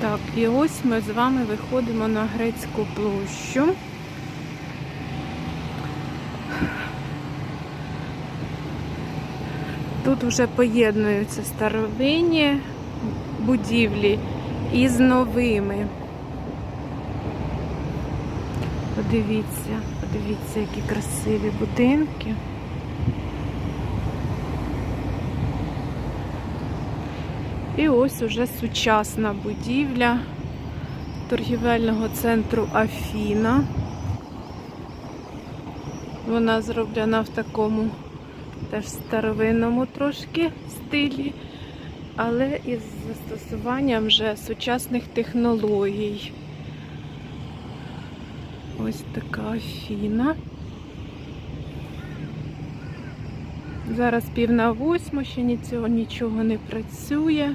Так, і ось ми з вами виходимо на грецьку площу. Тут вже поєднуються старовинні будівлі із новими. Подивіться, подивіться, які красиві будинки. І ось уже сучасна будівля торгівельного центру Афіна. Вона зроблена в такому теж старовинному трошки стилі, але із застосуванням вже сучасних технологій. Ось така Афіна. Зараз пів на восьму, ще нічого, нічого не працює.